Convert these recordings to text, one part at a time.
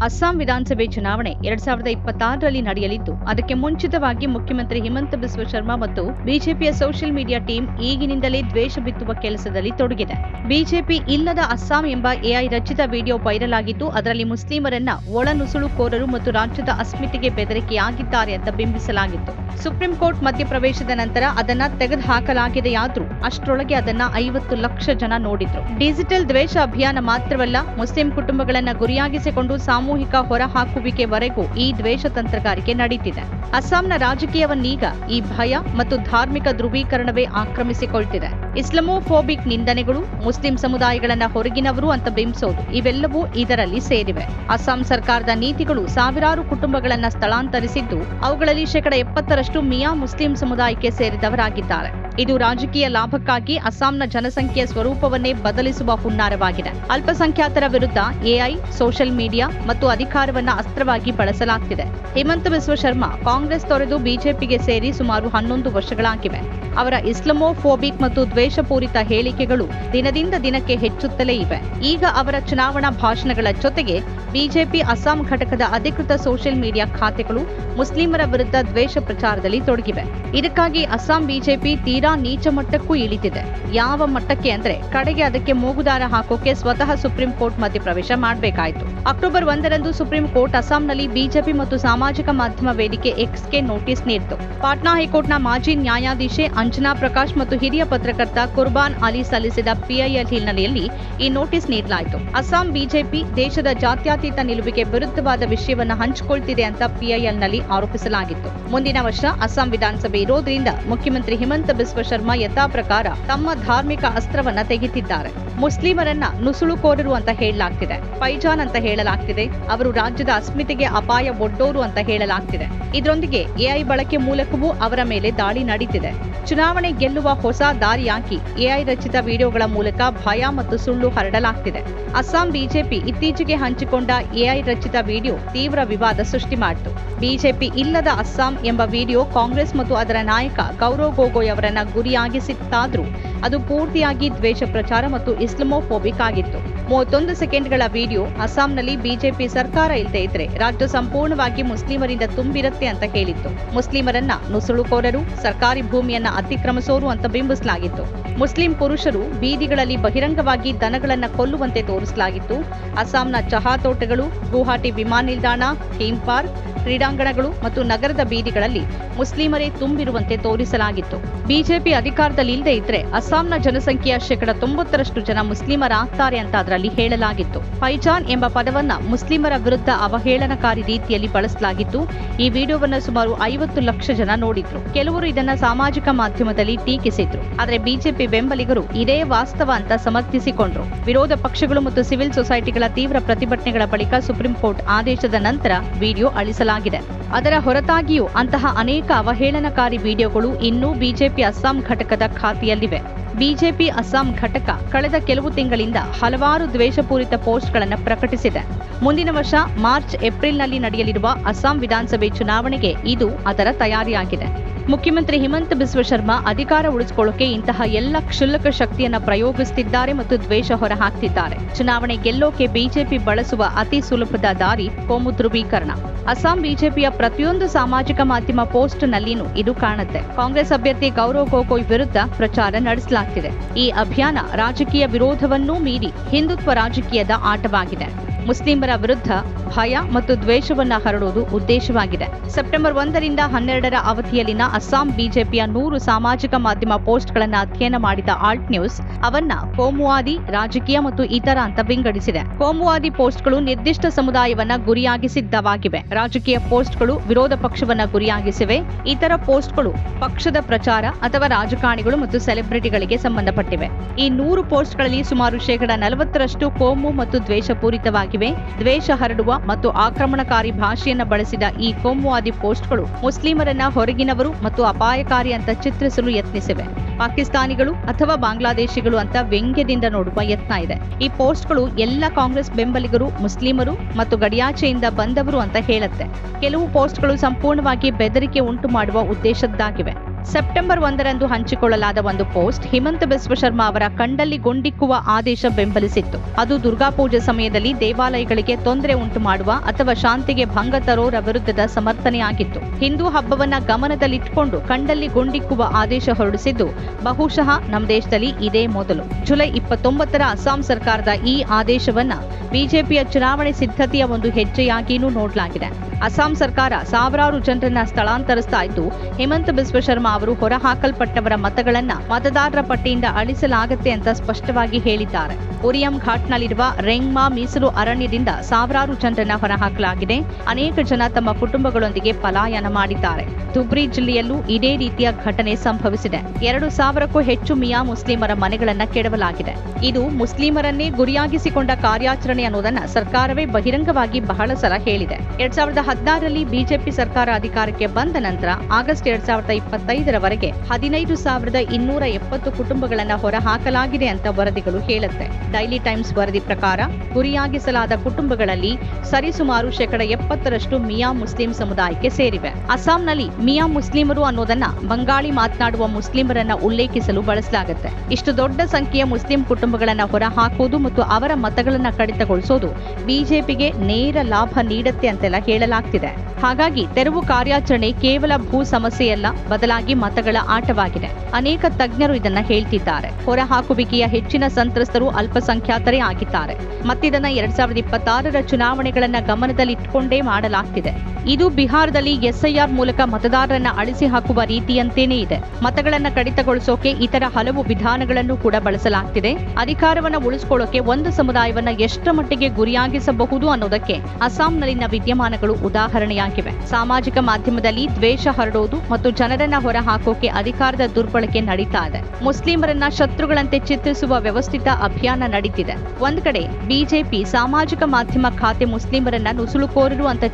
ಅಸ್ಸಾಂ ವಿಧಾನಸಭೆ ಚುನಾವಣೆ ಎರಡ್ ಸಾವಿರದ ಇಪ್ಪತ್ತಾರರಲ್ಲಿ ನಡೆಯಲಿದ್ದು, ಅದಕ್ಕೆ ಮುಂಚಿತವಾಗಿ ಮುಖ್ಯಮಂತ್ರಿ ಹಿಮಂತ ಬಿಸ್ವ ಶರ್ಮಾ ಮತ್ತು ಬಿಜೆಪಿಯ ಸೋಷಿಯಲ್ ಮೀಡಿಯಾ ಟೀಮ್ ಈಗಿನಿಂದಲೇ ದ್ವೇಷ ಬಿತ್ತುವ ಕೆಲಸದಲ್ಲಿ ತೊಡಗಿದೆ. ಬಿಜೆಪಿ ಇಲ್ಲದ ಅಸ್ಸಾಂ ಎಂಬ ಎಐ ರಚಿತ ವಿಡಿಯೋ ವೈರಲ್ ಆಗಿದ್ದು, ಅದರಲ್ಲಿ ಮುಸ್ಲಿಮರನ್ನ ಒಳನುಸುಳು ಕೋರರು ಮತ್ತು ರಾಜ್ಯದ ಅಸ್ಮಿತೆಗೆ ಬೆದರಿಕೆಯಾಗಿದ್ದಾರೆ ಅಂತ ಬಿಂಬಿಸಲಾಗಿತ್ತು. ಸುಪ್ರೀಂ ಕೋರ್ಟ್ ಮಧ್ಯಪ್ರವೇಶದ ನಂತರ ಅದನ್ನ ತೆಗೆದುಹಾಕಲಾಗಿದೆಯಾದ್ರೂ ಅಷ್ಟರೊಳಗೆ ಅದನ್ನ ಐವತ್ತು ಲಕ್ಷ ಜನ ನೋಡಿದ್ರು. ಡಿಜಿಟಲ್ ದ್ವೇಷ ಅಭಿಯಾನ ಮಾತ್ರವಲ್ಲ, ಮುಸ್ಲಿಂ ಕುಟುಂಬಗಳನ್ನ ಗುರಿಯಾಗಿಸಿಕೊಂಡು ಸಾಮೂಹಿಕ ಹೊರಹಾಕುವಿಕೆವರೆಗೂ ಈ ದ್ವೇಷ ತಂತ್ರಗಾರಿಕೆ ನಡೀತಿದೆ. ಅಸ್ಸಾಂನ ರಾಜಕೀಯವನ್ನೀಗ ಈ ಭಯ ಮತ್ತು ಧಾರ್ಮಿಕ ಧ್ರುವೀಕರಣವೇ ಆಕ್ರಮಿಸಿಕೊಳ್ತಿದೆ. ಇಸ್ಲಾಮೋಫೋಬಿಕ್ ನಿಂದನೆಗಳು, ಮುಸ್ಲಿಂ ಸಮುದಾಯಗಳನ್ನ ಹೊರಗಿನವರು ಅಂತ ಬಿಂಬಿಸೋದು, ಇವೆಲ್ಲವೂ ಇದರಲ್ಲಿ ಸೇರಿವೆ. ಅಸ್ಸಾಂ ಸರ್ಕಾರದ ನೀತಿಗಳು ಸಾವಿರಾರು ಕುಟುಂಬಗಳನ್ನ ಸ್ಥಳಾಂತರಿಸಿದ್ದು, ಅವುಗಳಲ್ಲಿ ಶೇಕಡ ಎಪ್ಪತ್ತರಷ್ಟು ಮಿಯಾ ಮುಸ್ಲಿಂ ಸಮುದಾಯಕ್ಕೆ ಸೇರಿದವರಾಗಿದ್ದಾರೆ. ಇದು ರಾಜಕೀಯ ಲಾಭಕ್ಕಾಗಿ ಅಸ್ಸಾಂನ ಜನಸಂಖ್ಯೆಯ ಸ್ವರೂಪವನ್ನೇ ಬದಲಿಸುವ ಹುನ್ನಾರವಾಗಿದೆ. ಅಲ್ಪಸಂಖ್ಯಾತರ ವಿರುದ್ಧ ಎಐ, ಸೋಷಿಯಲ್ ಮೀಡಿಯಾ ಮತ್ತು ಅಧಿಕಾರವನ್ನ ಅಸ್ತ್ರವಾಗಿ ಬಳಸಲಾಗ್ತಿದೆ. ಹಿಮಂತ ಬಿಸ್ವ ಶರ್ಮಾ ಕಾಂಗ್ರೆಸ್ ತೊರೆದು ಬಿಜೆಪಿಗೆ ಸೇರಿ ಸುಮಾರು ಹನ್ನೊಂದು ವರ್ಷಗಳಾಗಿವೆ. ಅವರ ಇಸ್ಲಾಮೋಫೋಬಿಕ್ ಮತ್ತು ದ್ವೇಷಪೂರಿತ ಹೇಳಿಕೆಗಳು ದಿನದಿಂದ ದಿನಕ್ಕೆ ಹೆಚ್ಚುತ್ತಲೇ ಇವೆ. ಈಗ ಅವರ ಚುನಾವಣಾ ಭಾಷಣಗಳ ಜೊತೆಗೆ ಬಿಜೆಪಿ ಅಸ್ಸಾಂ ಘಟಕದ ಅಧಿಕೃತ ಸೋಷಿಯಲ್ ಮೀಡಿಯಾ ಖಾತೆಗಳು ಮುಸ್ಲಿಮರ ವಿರುದ್ಧ ದ್ವೇಷ ಪ್ರಚಾರದಲ್ಲಿ ತೊಡಗಿವೆ. ಇದಕ್ಕಾಗಿ ಅಸ್ಸಾಂ ಬಿಜೆಪಿ ತೀರಾ ನೀಚ ಮಟ್ಟಕ್ಕೂ ಇಳಿತಿದೆ ಯಾವ ಮಟ್ಟಕ್ಕೆ ಅಂದ್ರೆ ಕಡೆಗೆ ಅದಕ್ಕೆ ಮೂಗುದಾರ ಹಾಕೋಕೆ ಸ್ವತಃ ಸುಪ್ರೀಂ ಕೋರ್ಟ್ ಮಧ್ಯಪ್ರವೇಶ ಮಾಡಬೇಕಾಯಿತು. ಅಕ್ಟೋಬರ್ ಒಂದರಂದು ಸುಪ್ರೀಂ ಕೋರ್ಟ್ ಅಸ್ಸಾಂನಲ್ಲಿ ಬಿಜೆಪಿ ಮತ್ತು ಸಾಮಾಜಿಕ ಮಾಧ್ಯಮ ವೇದಿಕೆ ಎಕ್ಸ್ಗೆ ನೋಟಿಸ್ ನೀಡಿತು. ಪಾಟ್ನಾ ಹೈಕೋರ್ಟ್ನ ಮಾಜಿ ನ್ಯಾಯಾಧೀಶೆ ಅಂಜನಾ ಪ್ರಕಾಶ್ ಮತ್ತು ಹಿರಿಯ ಪತ್ರಕರ್ತ ಕುರ್ಬಾನ್ ಅಲಿ ಸಲ್ಲಿಸಿದ ಪಿಐಎಲ್ ಹಿನ್ನೆಲೆಯಲ್ಲಿ ಈ ನೋಟಿಸ್ ನೀಡಲಾಯಿತು. ಅಸ್ಸಾಂ ಬಿಜೆಪಿ ದೇಶದ ಜಾತ್ಯತೀತ ನಿಲುವಿಗೆ ವಿರುದ್ಧವಾದ ವಿಷಯವನ್ನ ಹಂಚಿಕೊಳ್ತಿದೆ ಅಂತ ಪಿಐಎಲ್ನಲ್ಲಿ ಆರೋಪಿಸಲಾಗಿತ್ತು. ಮುಂದಿನ ವರ್ಷ ಅಸ್ಸಾಂ ವಿಧಾನಸಭೆ ಇರೋದ್ರಿಂದ ಮುಖ್ಯಮಂತ್ರಿ ಹಿಮಂತ ಬಿಸ್ವ ಶರ್ಮಾ ಯಥಾ ಪ್ರಕಾರ ತಮ್ಮ ಧಾರ್ಮಿಕ ಅಸ್ತ್ರವನ್ನ ತೆಗೆದಿದ್ದಾರೆ ಮುಸ್ಲಿಮರನ್ನ ನುಸುಳುಕೋರರು ಅಂತ ಹೇಳಲಾಗ್ತಿದೆ. ಪೈಜಾನ್ ಅಂತ ಹೇಳಲಾಗ್ತಿದೆ. ಅವರು ರಾಜ್ಯದ ಅಸ್ಮಿತೆಗೆ ಅಪಾಯ ಒಡ್ಡೋರು ಅಂತ ಹೇಳಲಾಗ್ತಿದೆ. ಇದರೊಂದಿಗೆ ಎಐ ಬಳಕೆ ಮೂಲಕವೂ ಅವರ ಮೇಲೆ ದಾಳಿ ನಡೀತಿದೆ. ಚುನಾವಣೆ ಗೆಲ್ಲುವ ಹೊಸ ದಾರಿಯಾಗಿ ಎಐ ರಚಿತ ವಿಡಿಯೋಗಳ ಮೂಲಕ ಭಯ ಮತ್ತು ಸುಳ್ಳು ಹರಡಲಾಗ್ತಿದೆ. ಅಸ್ಸಾಂ ಬಿಜೆಪಿ ಇತ್ತೀಚೆಗೆ ಹಂಚಿಕೊಂಡ ಎಐ ರಚಿತ ವಿಡಿಯೋ ತೀವ್ರ ವಿವಾದ ಸೃಷ್ಟಿ ಮಾಡಿತು. ಬಿಜೆಪಿ ಇಲ್ಲದ ಅಸ್ಸಾಂ ಎಂಬ ವಿಡಿಯೋ ಕಾಂಗ್ರೆಸ್ ಮತ್ತು ಅದರ ನಾಯಕ ಗೌರವ್ ಗೊಗೊಯ್ ಅವರನ್ನ ಗುರಿಯಾಗಿಸಿತ್ತಾದ್ರೂ ಅದು ಪೂರ್ತಿಯಾಗಿ ದ್ವೇಷ ಪ್ರಚಾರ ಮತ್ತು ಇಸ್ಲಮೋಫೋಬಿಕ್ ಆಗಿತ್ತು. ಮೂವತ್ತೊಂದು ಸೆಕೆಂಡ್ಗಳ ವಿಡಿಯೋ ಅಸ್ಸಾಂನಲ್ಲಿ ಬಿಜೆಪಿ ಸರ್ಕಾರ ಇಲ್ಲದೆ ಇದ್ರೆ ರಾಜ್ಯ ಸಂಪೂರ್ಣವಾಗಿ ಮುಸ್ಲಿಮರಿಂದ ತುಂಬಿರುತ್ತೆ ಅಂತ ಹೇಳಿತ್ತು. ಮುಸ್ಲಿಮರನ್ನ ನುಸುಳುಕೋರರು, ಸರ್ಕಾರಿ ಭೂಮಿಯನ್ನ ಅತಿಕ್ರಮಿಸೋರು ಅಂತ ಬಿಂಬಿಸಲಾಗಿತ್ತು. ಮುಸ್ಲಿಂ ಪುರುಷರು ಬೀದಿಗಳಲ್ಲಿ ಬಹಿರಂಗವಾಗಿ ದನಗಳನ್ನ ಕೊಲ್ಲುವಂತೆ ತೋರಿಸಲಾಗಿತ್ತು. ಅಸ್ಸಾಂನ ಚಹಾ ತೋಟಗಳು ಗುವಾಹಟಿ ವಿಮಾನ ನಿಲ್ದಾಣ, ಥೀಮ್ ಪಾರ್ಕ್, ಕ್ರೀಡಾಂಗಣಗಳು ಮತ್ತು ನಗರದ ಬೀದಿಗಳಲ್ಲಿ ಮುಸ್ಲಿಮರೇ ತುಂಬಿರುವಂತೆ ತೋರಿಸಲಾಗಿತ್ತು. ಬಿಜೆಪಿ ಅಧಿಕಾರದಲ್ಲಿ ಇಲ್ಲದೆ ಇದ್ರೆ ಅಸ್ಸಾಂನ ಜನಸಂಖ್ಯೆಯ ಶೇಕಡ ತೊಂಬತ್ತರಷ್ಟು ಜನ ಮುಸ್ಲಿಮರಾಗ್ತಾರೆ ಅಂತ ಅದರಲ್ಲಿ ಹೇಳಲಾಗಿತ್ತು. ಪೈಜಾನ್ ಎಂಬ ಪದವನ್ನ ಮುಸ್ಲಿಮರ ವಿರುದ್ಧ ಅವಹೇಳನಕಾರಿ ರೀತಿಯಲ್ಲಿ ಬಳಸಲಾಗಿತ್ತು. ಈ ವಿಡಿಯೋವನ್ನು ಸುಮಾರು ಐವತ್ತು ಲಕ್ಷ ಜನ ನೋಡಿದ್ರು. ಕೆಲವರು ಇದನ್ನ ಸಾಮಾಜಿಕ ಮಾಧ್ಯಮದಲ್ಲಿ ಟೀಕಿಸಿದ್ರು. ಆದರೆ ಬಿಜೆಪಿ ಬೆಂಬಲಿಗರು ಇದೇ ವಾಸ್ತವ ಅಂತ ಸಮರ್ಥಿಸಿಕೊಂಡ್ರು. ವಿರೋಧ ಪಕ್ಷಗಳು ಮತ್ತು ಸಿವಿಲ್ ಸೊಸೈಟಿಗಳ ತೀವ್ರ ಪ್ರತಿಭಟನೆಗಳ ಬಳಿಕ ಸುಪ್ರೀಂ ಕೋರ್ಟ್ ಆದೇಶದ ನಂತರ ವಿಡಿಯೋ ಅಳಿಸಲಾಗಿದೆ. ಅದರ ಹೊರತಾಗಿಯೂ ಅಂತಹ ಅನೇಕ ಅವಹೇಳನಕಾರಿ ವಿಡಿಯೋಗಳು ಇನ್ನೂ ಬಿಜೆಪಿ ಅಸ್ಸಾಂ ಘಟಕದ ಖಾತೆಯಲ್ಲಿವೆ. ಬಿಜೆಪಿ ಅಸ್ಸಾಂ ಘಟಕ ಕಳೆದ ಕೆಲವು ತಿಂಗಳಿಂದ ಹಲವಾರು ದ್ವೇಷಪೂರಿತ ಪೋಸ್ಟ್ಗಳನ್ನು ಪ್ರಕಟಿಸಿದೆ. ಮುಂದಿನ ವರ್ಷ ಮಾರ್ಚ್ ಏಪ್ರಿಲ್ನಲ್ಲಿ ನಡೆಯಲಿರುವ ಅಸ್ಸಾಂ ವಿಧಾನಸಭೆ ಚುನಾವಣೆಗೆ ಇದು ಅದರ ತಯಾರಿಯಾಗಿದೆ. ಮುಖ್ಯಮಂತ್ರಿ ಹಿಮಂತ ಬಿಸ್ವ ಶರ್ಮಾ ಅಧಿಕಾರ ಉಳಿಸಿಕೊಳ್ಳೋಕೆ ಇಂತಹ ಎಲ್ಲ ಕ್ಷುಲ್ಲಕ ಶಕ್ತಿಯನ್ನ ಪ್ರಯೋಗಿಸುತ್ತಿದ್ದಾರೆ ಮತ್ತು ದ್ವೇಷ ಹೊರಹಾಕ್ತಿದ್ದಾರೆ. ಚುನಾವಣೆ ಗೆಲ್ಲೋಕೆ ಬಿಜೆಪಿ ಬಳಸುವ ಅತಿ ಸುಲಭದ ದಾರಿ ಕೋಮು ಧ್ರುವೀಕರಣ. ಅಸ್ಸಾಂ ಬಿಜೆಪಿಯ ಪ್ರತಿಯೊಂದು ಸಾಮಾಜಿಕ ಮಾಧ್ಯಮ ಪೋಸ್ಟ್ ನಲ್ಲಿನೂ ಇದು ಕಾಣುತ್ತೆ. ಕಾಂಗ್ರೆಸ್ ಅಭ್ಯರ್ಥಿ ಗೌರವ್ ಗೊಗೊಯ್ ವಿರುದ್ಧ ಪ್ರಚಾರ ನಡೆಸಲಾಗ್ತಿದೆ. ಈ ಅಭಿಯಾನ ರಾಜಕೀಯ ವಿರೋಧವನ್ನೂ ಮೀರಿ ಹಿಂದುತ್ವ ರಾಜಕೀಯದ ಆಟವಾಗಿದೆ. ಮುಸ್ಲಿಮರ ವಿರುದ್ಧ ಭಯ ಮತ್ತು ದ್ವೇಷವನ್ನು ಹರಡುವುದು ಉದ್ದೇಶವಾಗಿದೆ. ಸೆಪ್ಟೆಂಬರ್ ಒಂದರಿಂದ ಹನ್ನೆರಡರ ಅವಧಿಯಲ್ಲಿನ ಅಸ್ಸಾಂ ಬಿಜೆಪಿಯ ನೂರು ಸಾಮಾಜಿಕ ಮಾಧ್ಯಮ ಪೋಸ್ಟ್ಗಳನ್ನು ಅಧ್ಯಯನ ಮಾಡಿದ ಆಲ್ಟ್ ನ್ಯೂಸ್, ಅವನ್ನ ಕೋಮುವಾದಿ, ರಾಜಕೀಯ ಮತ್ತು ಇತರ ಅಂತ ವಿಂಗಡಿಸಿದೆ. ಕೋಮುವಾದಿ ಪೋಸ್ಟ್ಗಳು ನಿರ್ದಿಷ್ಟ ಸಮುದಾಯವನ್ನ ಗುರಿಯಾಗಿಸಿದ್ದವಾಗಿವೆ. ರಾಜಕೀಯ ಪೋಸ್ಟ್ಗಳು ವಿರೋಧ ಪಕ್ಷವನ್ನ ಗುರಿಯಾಗಿಸಿವೆ. ಇತರ ಪೋಸ್ಟ್ಗಳು ಪಕ್ಷದ ಪ್ರಚಾರ ಅಥವಾ ರಾಜಕಾರಣಿಗಳು ಮತ್ತು ಸೆಲೆಬ್ರಿಟಿಗಳಿಗೆ ಸಂಬಂಧಪಟ್ಟಿವೆ. ಈ ನೂರು ಪೋಸ್ಟ್ಗಳಲ್ಲಿ ಸುಮಾರು ಶೇಕಡ ನಲವತ್ತರಷ್ಟು ಕೋಮು ಮತ್ತು ದ್ವೇಷಪೂರಿತವಾಗಿವೆ. ದ್ವೇಷ ಹರಡುವ ಮತ್ತು ಆಕ್ರಮಣಕಾರಿ ಭಾಷೆಯನ್ನು ಬಳಸಿದ ಈ ಕೋಮುವಾದಿ ಪೋಸ್ಟ್ಗಳು ಮುಸ್ಲಿಮರನ್ನ ಹೊರಗಿನವರು ಮತ್ತು ಅಪಾಯಕಾರಿ ಅಂತ ಚಿತ್ರಿಸಲು ಯತ್ನಿಸಿವೆ. ಪಾಕಿಸ್ತಾನಿಗಳು ಅಥವಾ ಬಾಂಗ್ಲಾದೇಶಿಗಳು ಅಂತ ವ್ಯಂಗ್ಯದಿಂದ ನೋಡುವ ಯತ್ನ ಇದೆ. ಈ ಪೋಸ್ಟ್ಗಳು ಎಲ್ಲ ಕಾಂಗ್ರೆಸ್ ಬೆಂಬಲಿಗರು, ಮುಸ್ಲಿಮರು ಮತ್ತು ಗಡಿಯಾಚೆಯಿಂದ ಬಂದವರು ಅಂತ ಹೇಳುತ್ತೆ. ಕೆಲವು ಪೋಸ್ಟ್ಗಳು ಸಂಪೂರ್ಣವಾಗಿ ಬೆದರಿಕೆ ಉಂಟು ಮಾಡುವ ಉದ್ದೇಶದ್ದಾಗಿವೆ. ಸೆಪ್ಟೆಂಬರ್ ಒಂದರಂದು ಹಂಚಿಕೊಳ್ಳಲಾದ ಒಂದು ಪೋಸ್ಟ್ ಹಿಮಂತ ಬಿಸ್ವ ಶರ್ಮಾ ಅವರ ಕಂಡಲ್ಲಿ ಗೊಂಡಿಕ್ಕುವ ಆದೇಶ ಬೆಂಬಲಿಸಿತ್ತು. ಅದು ದುರ್ಗಾ ಪೂಜೆ ಸಮಯದಲ್ಲಿ ದೇವಾಲಯಗಳಿಗೆ ತೊಂದರೆ ಉಂಟು ಮಾಡುವ ಅಥವಾ ಶಾಂತಿಗೆ ಭಂಗ ತರೋರ ವಿರುದ್ಧದ ಸಮರ್ಥನೆಯಾಗಿತ್ತು. ಹಿಂದೂ ಹಬ್ಬವನ್ನ ಗಮನದಲ್ಲಿಟ್ಟುಕೊಂಡು ಕಂಡಲ್ಲಿ ಗೊಂಡಿಕ್ಕುವ ಆದೇಶ ಹೊರಡಿಸಿದ್ದು, ಬಹುಶಃ ನಮ್ಮ ದೇಶದಲ್ಲಿ ಇದೇ ಮೊದಲು. ಜುಲೈ ಇಪ್ಪತ್ತೊಂಬತ್ತರ ಅಸ್ಸಾಂ ಸರ್ಕಾರದ ಈ ಆದೇಶವನ್ನ ಬಿಜೆಪಿಯ ಚುನಾವಣೆ ಸಿದ್ಧತೆಯ ಒಂದು ಹೆಜ್ಜೆಯಾಗಿಯೂ ನೋಡಲಾಗಿದೆ. ಅಸ್ಸಾಂ ಸರ್ಕಾರ ಸಾವಿರಾರು ಜನರನ್ನ ಸ್ಥಳಾಂತರಿಸ್ತಾ ಇದ್ದು, ಹೇಮಂತ್ ಬಿಸ್ವ ಶರ್ಮಾ ಅವರು ಹೊರಹಾಕಲ್ಪಟ್ಟವರ ಮತಗಳನ್ನ ಮತದಾರರ ಪಟ್ಟಿಯಿಂದ ಅಳಿಸಲಾಗುತ್ತೆ ಅಂತ ಸ್ಪಷ್ಟವಾಗಿ ಹೇಳಿದ್ದಾರೆ. ಉರಿಯಂ ಘಾಟ್ನಲ್ಲಿರುವ ರೆಂಗ್ಮಾ ಮೀಸಲು ಅರಣ್ಯದಿಂದ ಸಾವಿರಾರು ಜನರನ್ನ ಹೊರಹಾಕಲಾಗಿದೆ. ಅನೇಕ ಜನ ತಮ್ಮ ಕುಟುಂಬಗಳೊಂದಿಗೆ ಪಲಾಯನ ಮಾಡಿದ್ದಾರೆ. ಧುಬ್ರಿ ಜಿಲ್ಲೆಯಲ್ಲೂ ಇದೇ ರೀತಿಯ ಘಟನೆ ಸಂಭವಿಸಿದೆ. ಎರಡು ಸಾವಿರಕ್ಕೂ ಹೆಚ್ಚು ಮಿಯಾ ಮುಸ್ಲಿಮರ ಮನೆಗಳನ್ನ ಕೆಡವಲಾಗಿದೆ. ಇದು ಮುಸ್ಲಿಮರನ್ನೇ ಗುರಿಯಾಗಿಸಿಕೊಂಡ ಕಾರ್ಯಾಚರಣೆ ಅನ್ನೋದನ್ನ ಸರ್ಕಾರವೇ ಬಹಿರಂಗವಾಗಿ ಬಹಳ ಸಲ ಹೇಳಿದೆ. ಎರಡ್ ಸಾವಿರದ ಹದಿನಾರರಲ್ಲಿ ಬಿಜೆಪಿ ಸರ್ಕಾರ ಅಧಿಕಾರಕ್ಕೆ ಬಂದ ನಂತರ ಆಗಸ್ಟ್ ಎರಡ್ ಸಾವಿರದ ಇಪ್ಪತ್ತೈದರವರೆಗೆ ಹದಿನೈದು ಸಾವಿರದ ಇನ್ನೂರ ಎಪ್ಪತ್ತು ಕುಟುಂಬಗಳನ್ನು ಹೊರಹಾಕಲಾಗಿದೆ ಅಂತ ವರದಿಗಳು ಹೇಳುತ್ತೆ. ಡೈಲಿ ಟೈಮ್ಸ್ ವರದಿ ಪ್ರಕಾರ ಗುರಿಯಾಗಿಸಲಾದ ಕುಟುಂಬಗಳಲ್ಲಿ ಸರಿಸುಮಾರು ಶೇಕಡ ಎಪ್ಪತ್ತರಷ್ಟು ಮಿಯಾ ಮುಸ್ಲಿಂ ಸಮುದಾಯಕ್ಕೆ ಸೇರಿವೆ. ಅಸ್ಸಾಂನಲ್ಲಿ ಮಿಯಾ ಮುಸ್ಲಿಮರು ಅನ್ನೋದನ್ನ ಬಂಗಾಳಿ ಮಾತನಾಡುವ ಮುಸ್ಲಿಮರನ್ನ ಉಲ್ಲೇಖಿಸಲು ಬಳಸಲಾಗುತ್ತೆ. ಇಷ್ಟು ದೊಡ್ಡ ಸಂಖ್ಯೆಯ ಮುಸ್ಲಿಂ ಕುಟುಂಬಗಳನ್ನ ಹೊರಹಾಕುವುದು ಮತ್ತು ಅವರ ಮತಗಳನ್ನ ಕಡಿತಗೊಳಿಸೋದು ಬಿಜೆಪಿಗೆ ನೇರ ಲಾಭ ನೀಡುತ್ತೆ ಅಂತೆಲ್ಲ ಹೇಳಲಾಗ್ತಿದೆ ಹಾಗಾಗಿ ತೆರವು ಕಾರ್ಯಾಚರಣೆ ಕೇವಲ ಭೂ ಸಮಸ್ಯೆಯಲ್ಲ, ಬದಲಾಗಿ ಮತಗಳ ಆಟವಾಗಿದೆ. ಅನೇಕ ತಜ್ಞರು ಇದನ್ನ ಹೇಳ್ತಿದ್ದಾರೆ. ಹೊರಹಾಕುವಿಕೆಯ ಹೆಚ್ಚಿನ ಸಂತ್ರಸ್ತರು ಅಲ್ಪಸಂಖ್ಯಾತರೇ ಆಗಿದ್ದಾರೆ. ಮತ್ತಿದನ್ನ ಎರಡ್ ಸಾವಿರದ ಇಪ್ಪತ್ತಾರರ ಚುನಾವಣೆಗಳನ್ನ ಗಮನದಲ್ಲಿಟ್ಟುಕೊಂಡೇ ಮಾಡಲಾಗ್ತಿದೆ. ಇದು ಬಿಹಾರದಲ್ಲಿ ಎಸ್ಐಆರ್ ಮೂಲಕ ಮತದಾರರನ್ನ ಅಳಿಸಿ ಹಾಕುವ ರೀತಿಯಂತೇನೇ ಇದೆ. ಮತಗಳನ್ನ ಕಡಿತಗೊಳಿಸೋಕೆ ಇತರ ಹಲವು ವಿಧಾನಗಳನ್ನು ಕೂಡ ಬಳಸಲಾಗ್ತಿದೆ. ಅಧಿಕಾರವನ್ನ ಉಳಿಸಿಕೊಳ್ಳೋಕೆ ಒಂದು ಸಮುದಾಯವನ್ನ ಎಷ್ಟರ ಮಟ್ಟಿಗೆ ಗುರಿಯಾಗಿಸಬಹುದು ಅನ್ನೋದಕ್ಕೆ ಅಸ್ಸಾಂನಲ್ಲಿನ ವಿದ್ಯಮಾನಗಳು ಉದಾಹರಣೆಯಾಗಿವೆ. ಸಾಮಾಜಿಕ ಮಾಧ್ಯಮದಲ್ಲಿ ದ್ವೇಷ ಹರಡೋದು ಮತ್ತು ಜನರನ್ನ ಹೊರಹಾಕೋಕೆ ಅಧಿಕಾರದ ದುರ್ಬಳಕೆ ನಡೀತಾ ಇದೆ. ಮುಸ್ಲಿಮರನ್ನ ಶತ್ರುಗಳಂತೆ ಚಿತ್ರಿಸುವ ವ್ಯವಸ್ಥಿತ ಅಭಿಯಾನ ನಡೀತಿದೆ. ಒಂದ್ ಕಡೆ ಬಿಜೆಪಿ ಸಾಮಾಜಿಕ ಮಾಧ್ಯಮ ಖಾತೆ ಮುಸ್ಲಿಮರನ್ನ ನುಸುಳುಕೋರರು ಅಂತ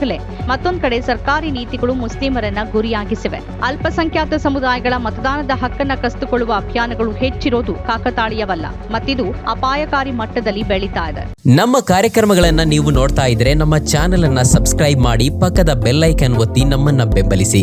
ಚಿತ್ರಿಸುತ್ತಿರುವಾಗಲೇ ಮತ್ತೊಂದು ಕಡೆ ಸರ್ಕಾರಿ ನೀತಿಗಳು ಮುಸ್ಲಿಮರನ್ನ ಗುರಿಯಾಗಿಸಿವೆ. ಅಲ್ಪಸಂಖ್ಯಾತ ಸಮುದಾಯಗಳ ಮತದಾನದ ಹಕ್ಕನ್ನ ಕಸಿದುಕೊಳ್ಳುವ ಅಭಿಯಾನಗಳು ಹೆಚ್ಚಿರೋದು ಕಾಕತಾಳೀಯವಲ್ಲ. ಮತ್ತಿದು ಅಪಾಯಕಾರಿ ಮಟ್ಟದಲ್ಲಿ ಬೆಳೀತಾ ಇದೆ. ನಮ್ಮ ಕಾರ್ಯಕ್ರಮಗಳನ್ನ ನೀವು ನೋಡ್ತಾ ಇದ್ರೆ ನಮ್ಮ ಚಾನೆಲ್ ಅನ್ನ ಸಬ್ಸ್ಕ್ರೈಬ್ ಮಾಡಿ ಪಕ್ಕದ ಬೆಲ್ಲೈಕನ್ ಒತ್ತಿ ನಮ್ಮನ್ನ ಬೆಂಬಲಿಸಿ.